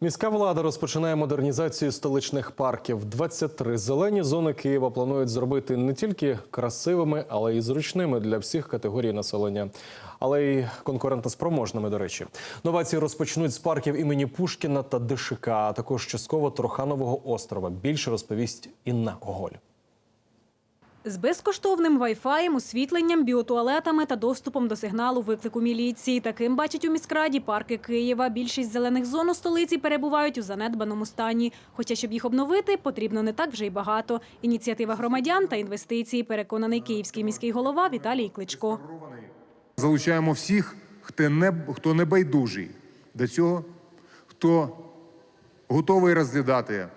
Міська влада розпочинає модернізацію столичних парків. 23 зелені зони Києва планують зробити не тільки красивими, але й зручними для всіх категорій населення, але й конкурентоспроможними. До речі, новації розпочнуть з парків імені Пушкіна та ДШК, а також частково Троханового острова. Більше розповість Інна Оголь. З безкоштовним вайфаєм, освітленням, біотуалетами та доступом до сигналу виклику міліції. Таким бачать у міськраді парки Києва. Більшість зелених зон у столиці перебувають у занедбаному стані. Хоча, щоб їх обновити, потрібно не так вже й багато. Ініціатива громадян та інвестиції, переконаний київський міський голова Віталій Кличко. Залучаємо всіх, хто не, хто не байдужий до цього, хто готовий розглядати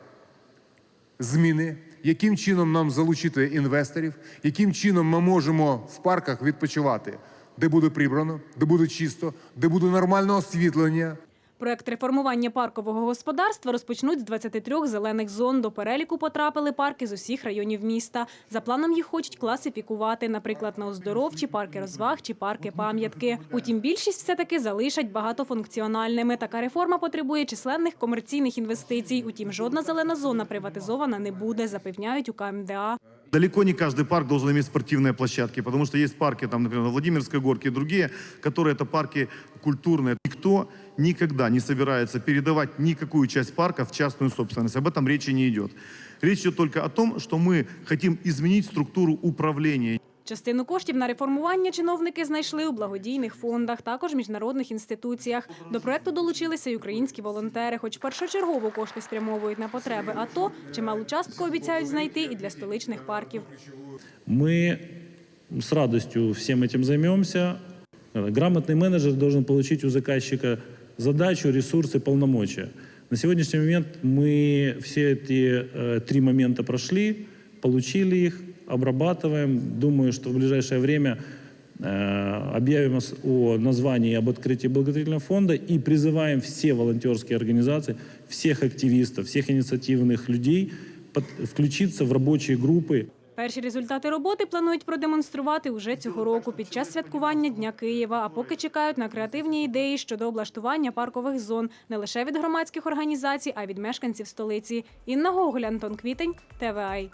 зміни, яким чином нам залучити інвесторів, яким чином ми можемо в парках відпочивати, де буде прибрано, де буде чисто, де буде нормальне освітлення. Проект реформування паркового господарства розпочнуть з 23 зелених зон. До переліку потрапили парки з усіх районів міста. За планом їх хочуть класифікувати, наприклад, на оздоровчі, парки розваг чи парки пам'ятки. Утім, більшість все-таки залишать багатофункціональними. Така реформа потребує численних комерційних інвестицій. Утім, жодна зелена зона приватизована не буде, запевняють у КМДА. Далеко не каждый парк должен иметь спортивные площадки, потому что есть парки, там, например, на Владимирской горке и другие, которые это парки культурные. Никто никогда не собирается передавать никакую часть парка в частную собственность. Об этом речи не идет. Речь идет только о том, что мы хотим изменить структуру управления. Частину коштів на реформування чиновники знайшли у благодійних фондах, також міжнародних інституціях. До проекту долучилися й українські волонтери, хоч першочергово кошти спрямовують на потреби АТО, чималу частку обіцяють знайти і для столичних парків. Мы с радостью всем этим займемся. Э, Грамотный менеджер должен получить у заказчика задачу, ресурсы, полномочия. На сегодняшний момент мы все эти э, три момента прошли, получили их, обрабатываем. Думаю, что в ближайшее время э, объявим о названии об открытии благотворительного фонда и призываем все волонтерские организации, всех активистов, всех инициативных людей под- включиться в рабочие группы. Перші результати роботи планують продемонструвати уже цього року під час святкування Дня Києва. А поки чекають на креативні ідеї щодо облаштування паркових зон не лише від громадських організацій, а й від мешканців столиці. Інна Гоголь, Антон Квітень, ТВАЙ.